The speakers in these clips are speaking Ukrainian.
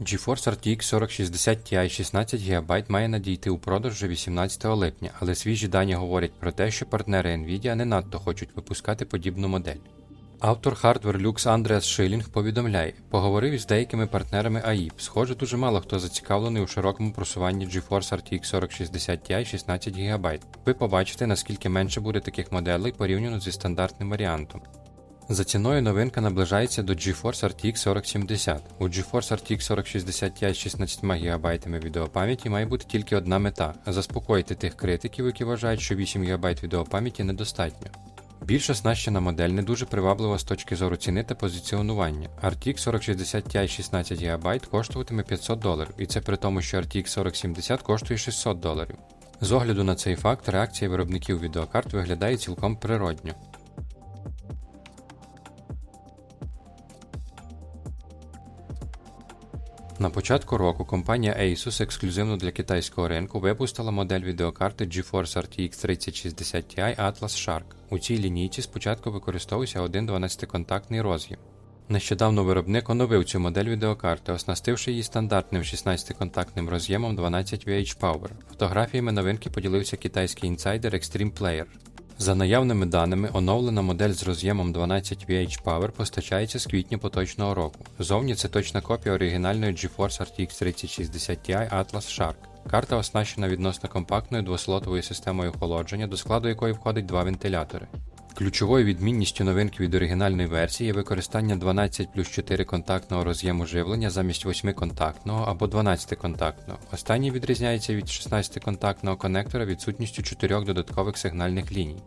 GeForce RTX 4060 Ti 16 ГБ має надійти у продаж вже 18 липня, але свіжі дані говорять про те, що партнери Nvidia не надто хочуть випускати подібну модель. Автор Hardware Lux Андреас Шилінг повідомляє, поговорив із деякими партнерами AIP. Схоже, дуже мало хто зацікавлений у широкому просуванні GeForce RTX 4060 Ti 16 ГБ. Ви побачите, наскільки менше буде таких моделей порівняно зі стандартним варіантом. За ціною новинка наближається до GeForce RTX 4070. У GeForce RTX 4060 Ti з 16 ГБ відеопам'яті має бути тільки одна мета заспокоїти тих критиків, які вважають, що 8 ГБ відеопам'яті недостатньо. Більш оснащена модель не дуже приваблива з точки зору ціни та позиціонування. RTX 4060 Ti 16 ГБ коштуватиме 500 доларів, і це при тому, що RTX 4070 коштує 600 доларів. З огляду на цей факт, реакція виробників відеокарт виглядає цілком природньо. На початку року компанія Asus ексклюзивно для китайського ринку випустила модель відеокарти GeForce RTX 3060 Ti Atlas Shark. У цій лінійці спочатку використовувався один 12-контактний роз'єм. Нещодавно виробник оновив цю модель відеокарти, оснастивши її стандартним 16-контактним роз'ємом 12 VH Power. Фотографіями новинки поділився китайський інсайдер Extreme Player. За наявними даними, оновлена модель з роз'ємом 12 VH Power постачається з квітня поточного року. Зовні це точна копія оригінальної GeForce RTX 3060 Ti Atlas Shark. Карта оснащена відносно компактною двослотовою системою охолодження, до складу якої входить два вентилятори. Ключовою відмінністю новинки від оригінальної версії є використання 12 плюс 4 контактного роз'єму живлення замість 8 контактного або 12 контактного. Останній відрізняється від 16 контактного конектора відсутністю 4 додаткових сигнальних ліній.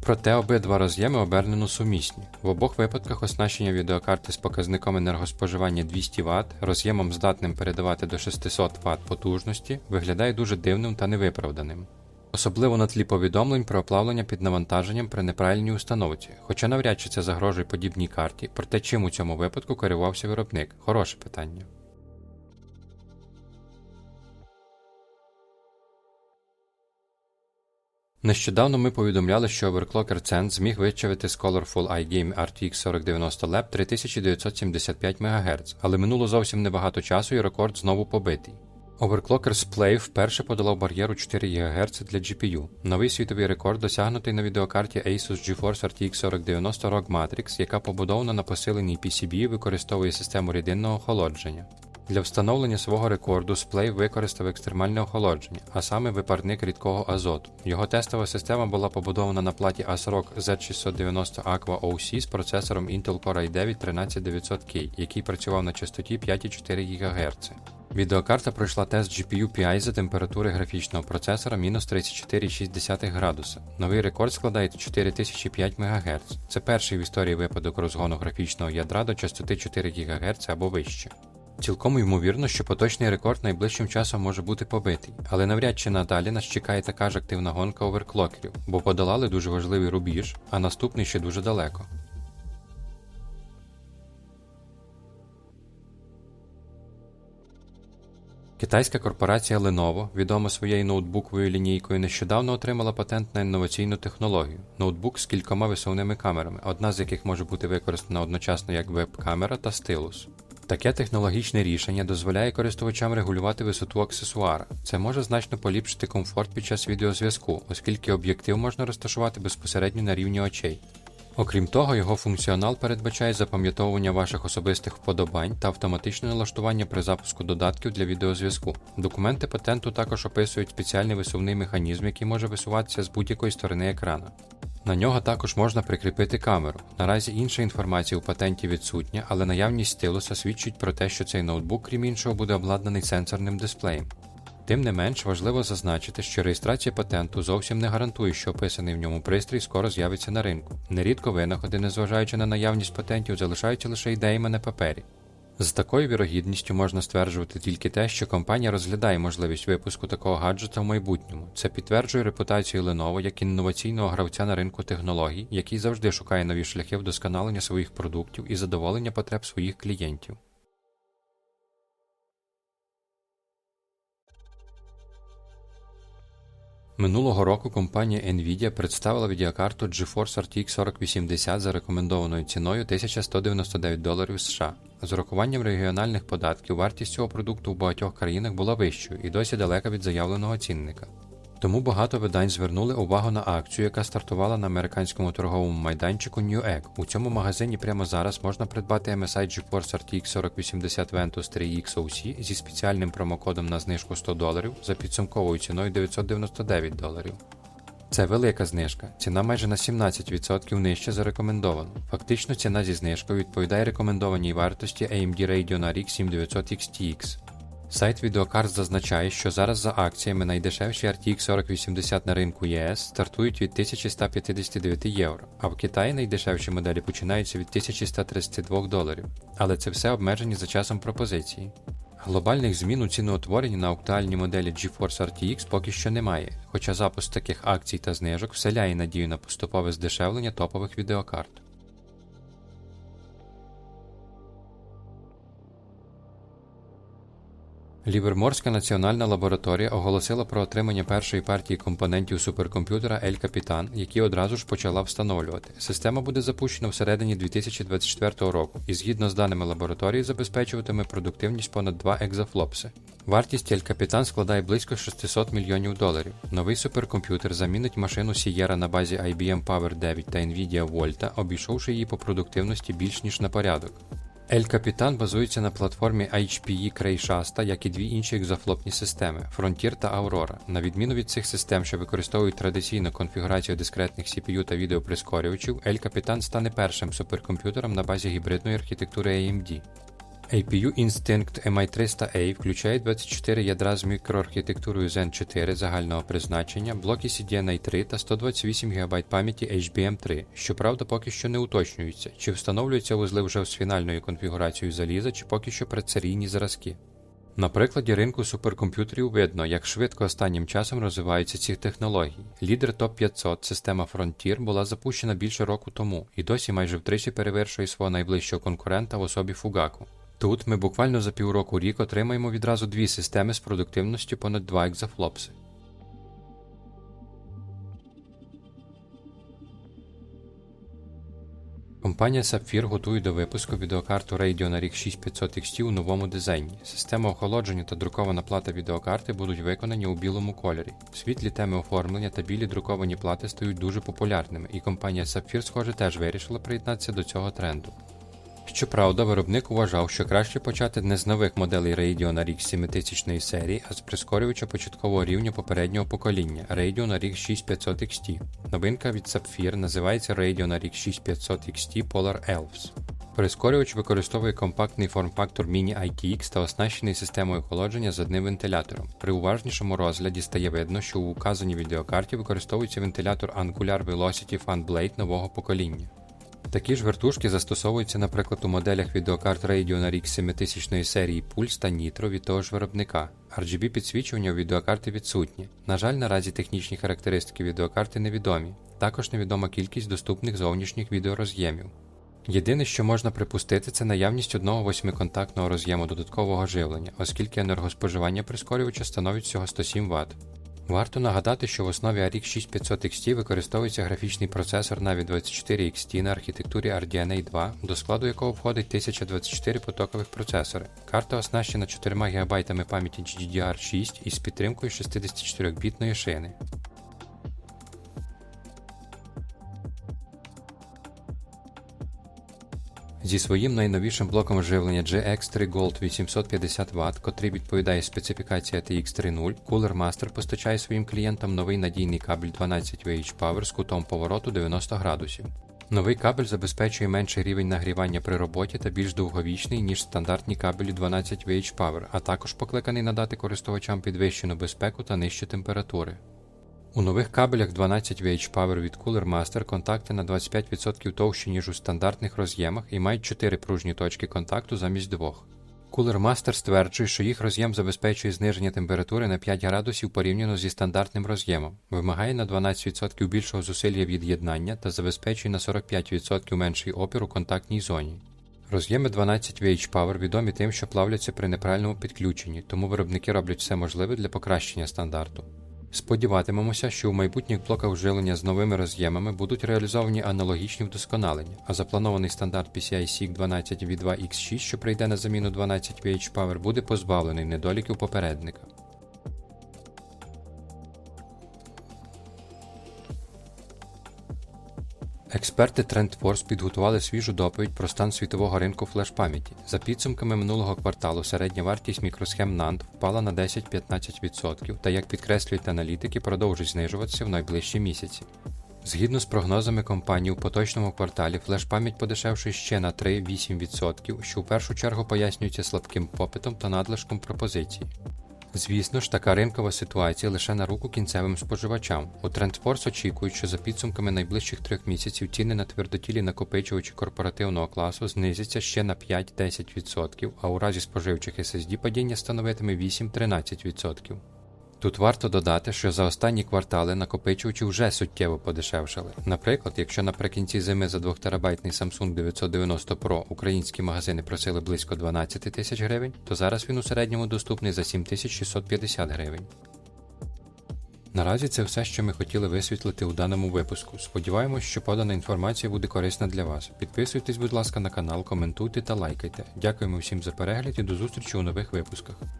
Проте обидва роз'єми обернено сумісні. В обох випадках оснащення відеокарти з показником енергоспоживання 200 Вт, роз'ємом здатним передавати до 600 Вт потужності, виглядає дуже дивним та невиправданим. Особливо на тлі повідомлень про оплавлення під навантаженням при неправильній установці, хоча навряд чи це загрожує подібній карті, проте чим у цьому випадку керувався виробник хороше питання. Нещодавно ми повідомляли, що Overclocker Zen зміг вичавити з Colorful iGame RTX 4090 Lab 3975 МГц, але минуло зовсім небагато часу і рекорд знову побитий. Overclockers Play вперше подолав бар'єру 4 ГГц для GPU. Новий світовий рекорд досягнутий на відеокарті Asus GeForce RTX 4090 ROG Matrix, яка побудована на посиленій PCB і використовує систему рідинного охолодження. Для встановлення свого рекорду Splay використав екстремальне охолодження, а саме випарник рідкого азоту. Його тестова система була побудована на платі ASRock Z690 Aqua OC з процесором Intel Core i9 13900K, який працював на частоті 5,4 ГГц. Відеокарта пройшла тест GPU PI за температури графічного процесора мінус 34,6 градуса. Новий рекорд складає 4005 МГц. Це перший в історії випадок розгону графічного ядра до частоти 4 ГГц або вище. Цілком ймовірно, що поточний рекорд найближчим часом може бути побитий, але навряд чи надалі нас чекає така ж активна гонка оверклокерів, бо подолали дуже важливий рубіж, а наступний ще дуже далеко. Китайська корпорація Lenovo, відома своєю ноутбуковою лінійкою, нещодавно отримала патент на інноваційну технологію ноутбук з кількома висувними камерами, одна з яких може бути використана одночасно як веб-камера та стилус. Таке технологічне рішення дозволяє користувачам регулювати висоту аксесуара. Це може значно поліпшити комфорт під час відеозв'язку, оскільки об'єктив можна розташувати безпосередньо на рівні очей. Окрім того, його функціонал передбачає запам'ятовування ваших особистих вподобань та автоматичне налаштування при запуску додатків для відеозв'язку. Документи патенту також описують спеціальний висувний механізм, який може висуватися з будь-якої сторони екрана. На нього також можна прикріпити камеру. Наразі інша інформація у патенті відсутня, але наявність стилуса свідчить про те, що цей ноутбук, крім іншого, буде обладнаний сенсорним дисплеєм. Тим не менш важливо зазначити, що реєстрація патенту зовсім не гарантує, що описаний в ньому пристрій скоро з'явиться на ринку. Нерідко винаходи, незважаючи на наявність патентів, залишаються лише ідеями на папері. З такою вірогідністю можна стверджувати тільки те, що компанія розглядає можливість випуску такого гаджета в майбутньому. Це підтверджує репутацію Lenovo як інноваційного гравця на ринку технологій, який завжди шукає нові шляхи вдосконалення своїх продуктів і задоволення потреб своїх клієнтів. Минулого року компанія Nvidia представила відеокарту GeForce RTX 4080 за рекомендованою ціною 1199 доларів США. З урахуванням регіональних податків вартість цього продукту в багатьох країнах була вищою і досі далека від заявленого цінника. Тому багато видань звернули увагу на акцію, яка стартувала на американському торговому майданчику Newegg. У цьому магазині прямо зараз можна придбати MSI GeForce RTX 4080 Ventus 3X OC зі спеціальним промокодом на знижку 100 доларів за підсумковою ціною 999 доларів. Це велика знижка. Ціна майже на 17% нижче за рекомендовану. Фактично ціна зі знижкою відповідає рекомендованій вартості AMD Radeon RX 7900 XTX. Сайт відеокарт зазначає, що зараз за акціями найдешевші RTX 4080 на ринку ЄС стартують від 1159 євро, а в Китаї найдешевші моделі починаються від 1132 доларів. Але це все обмежені за часом пропозиції. Глобальних змін у ціноутворенні на актуальні моделі GeForce RTX поки що немає, хоча запуск таких акцій та знижок вселяє надію на поступове здешевлення топових відеокарт. Ліверморська національна лабораторія оголосила про отримання першої партії компонентів суперкомп'ютера El Capitan, які одразу ж почала встановлювати. Система буде запущена всередині 2024 року і згідно з даними лабораторії забезпечуватиме продуктивність понад 2 екзафлопси. Вартість El Capitan складає близько 600 мільйонів доларів. Новий суперкомп'ютер замінить машину Sierra на базі IBM Power 9 та Nvidia Volta, обійшовши її по продуктивності більш ніж на порядок. El Capitan базується на платформі HPE Крейшаста, як і дві інші екзофлопні системи Frontier та Aurora. На відміну від цих систем, що використовують традиційну конфігурацію дискретних CPU та відеоприскорювачів, Ель Капітан стане першим суперкомп'ютером на базі гібридної архітектури AMD. APU Instinct MI300A включає 24 ядра з мікроархітектурою Zen 4 загального призначення, блоки CDNA 3 та 128 ГБ пам'яті HBM3, щоправда, поки що не уточнюється, чи встановлюються вузли вже з фінальною конфігурацією заліза, чи поки що предсерійні зразки. На прикладі ринку суперкомп'ютерів видно, як швидко останнім часом розвиваються ці технології. Лідер топ 500 система Frontier була запущена більше року тому і досі майже втричі перевершує свого найближчого конкурента в особі Fugaku. Тут ми буквально за півроку рік отримаємо відразу дві системи з продуктивністю понад 2 екзафлопси. Компанія Sapphire готує до випуску відеокарту Radeon RX 6500 XT у новому дизайні. Система охолодження та друкована плата відеокарти будуть виконані у білому кольорі. Світлі теми оформлення та білі друковані плати стають дуже популярними, і компанія Sapphire, схоже, теж вирішила приєднатися до цього тренду. Щоправда, виробник вважав, що краще почати не з нових моделей Radeon RX 7000 серії, а з прискорювача початкового рівня попереднього покоління Radeon RX 6500 XT. Новинка від Sapphire називається Radeon RX 6500 XT Polar Elves. Прискорювач використовує компактний форм-фактор Mini ITX та оснащений системою охолодження з одним вентилятором. При уважнішому розгляді стає видно, що у указаній відеокарті використовується вентилятор Angular Velocity Fan Blade нового покоління. Такі ж вертушки застосовуються, наприклад, у моделях відеокарт Radeon RX 7000 серії Pulse та Nitro від того ж виробника. RGB підсвічування у відеокарти відсутні. На жаль, наразі технічні характеристики відеокарти невідомі. Також невідома кількість доступних зовнішніх відеороз'ємів. Єдине, що можна припустити, це наявність одного восьмиконтактного роз'єму додаткового живлення, оскільки енергоспоживання прискорювача становить всього 107 Вт. Варто нагадати, що в основі RX 6500 XT використовується графічний процесор Navi 24 XT на архітектурі RDNA 2, до складу якого входить 1024 потокових процесори. Карта оснащена 4 ГБ пам'яті GDDR6 із підтримкою 64-бітної шини. Зі своїм найновішим блоком живлення GX3 Gold 850 Вт, котрий відповідає специфікації ATX 3.0, Cooler Master постачає своїм клієнтам новий надійний кабель 12 VH Power з кутом повороту 90 градусів. Новий кабель забезпечує менший рівень нагрівання при роботі та більш довговічний, ніж стандартні кабелі 12 VH Power, а також покликаний надати користувачам підвищену безпеку та нижчі температури. У нових кабелях 12 VH Power від Cooler Master контакти на 25% товщі, ніж у стандартних роз'ємах і мають 4 пружні точки контакту замість двох. Cooler Master стверджує, що їх роз'єм забезпечує зниження температури на 5 градусів порівняно зі стандартним роз'ємом, вимагає на 12% більшого зусилля від'єднання та забезпечує на 45% менший опір у контактній зоні. Роз'єми 12 VH Power відомі тим, що плавляться при неправильному підключенні, тому виробники роблять все можливе для покращення стандарту. Сподіватимемося, що у майбутніх блоках жилення з новими роз'ємами будуть реалізовані аналогічні вдосконалення, а запланований стандарт PCI SIG 12 v 2 x 6 що прийде на заміну 12 VH Power, буде позбавлений недоліків попередника. Експерти TrendForce підготували свіжу доповідь про стан світового ринку флеш-пам'яті. За підсумками минулого кварталу середня вартість мікросхем NAND впала на 10-15% та, як підкреслюють аналітики, продовжить знижуватися в найближчі місяці. Згідно з прогнозами компанії, у поточному кварталі флеш-пам'ять подешевшує ще на 3-8%, що в першу чергу пояснюється слабким попитом та надлишком пропозицій. Звісно ж, така ринкова ситуація лише на руку кінцевим споживачам. У Трендфорс очікують, що за підсумками найближчих трьох місяців ціни на твердотілі накопичувачі корпоративного класу знизяться ще на 5-10%, а у разі споживчих SSD падіння становитиме 8-13%. Тут варто додати, що за останні квартали накопичувачі вже суттєво подешевшали. Наприклад, якщо наприкінці зими за 2 терабайтний Samsung 990 Pro українські магазини просили близько 12 тисяч гривень, то зараз він у середньому доступний за 7650 гривень. Наразі це все, що ми хотіли висвітлити у даному випуску. Сподіваємось, що подана інформація буде корисна для вас. Підписуйтесь, будь ласка, на канал, коментуйте та лайкайте. Дякуємо всім за перегляд і до зустрічі у нових випусках.